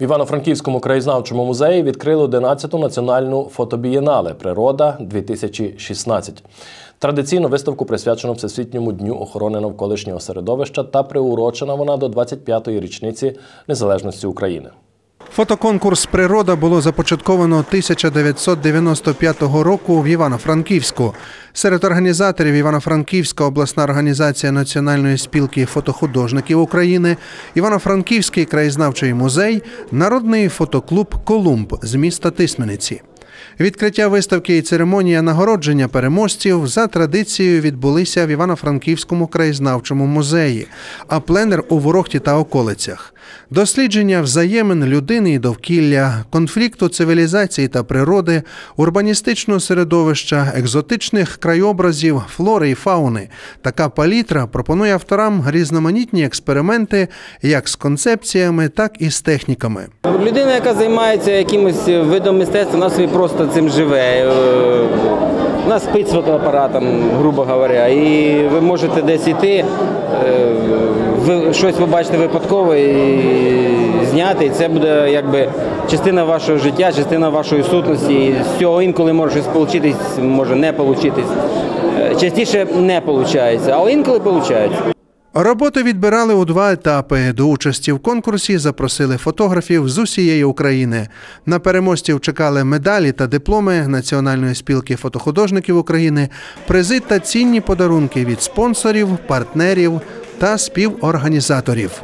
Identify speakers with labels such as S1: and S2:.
S1: В Івано-Франківському краєзнавчому музеї відкрили 11-ту національну фотобієнале Природа 2016 Традиційну виставку присвячено Всесвітньому дню охорони навколишнього середовища та приурочена вона до 25-ї річниці незалежності України.
S2: Фотоконкурс Природа було започатковано 1995 року в Івано-Франківську. Серед організаторів Івано-Франківська обласна організація Національної спілки фотохудожників України, Івано-Франківський краєзнавчий музей, народний фотоклуб Колумб з міста Тисмениці. Відкриття виставки і церемонія нагородження переможців за традицією відбулися в Івано-Франківському краєзнавчому музеї, а пленер у Ворохті та околицях. Дослідження взаємин людини і довкілля, конфлікту цивілізації та природи, урбаністичного середовища, екзотичних краєобразів, флори і фауни. Така палітра пропонує авторам різноманітні експерименти як з концепціями, так і з техніками.
S3: Людина, яка займається якимось видом мистецтва, вона собі просто цим живе. Е, Вона спить з фотоапаратом, грубо говоря, і ви можете десь йти, е, ви щось побачите випадково і зняти, і це буде якби частина вашого життя, частина вашої сутності. І з цього інколи може щось получитись, може не получитись. Е, Частіше не виходить, але інколи виходить.
S2: Роботи відбирали у два етапи. До участі в конкурсі запросили фотографів з усієї України. На переможців чекали медалі та дипломи Національної спілки фотохудожників України, призи та цінні подарунки від спонсорів, партнерів та співорганізаторів.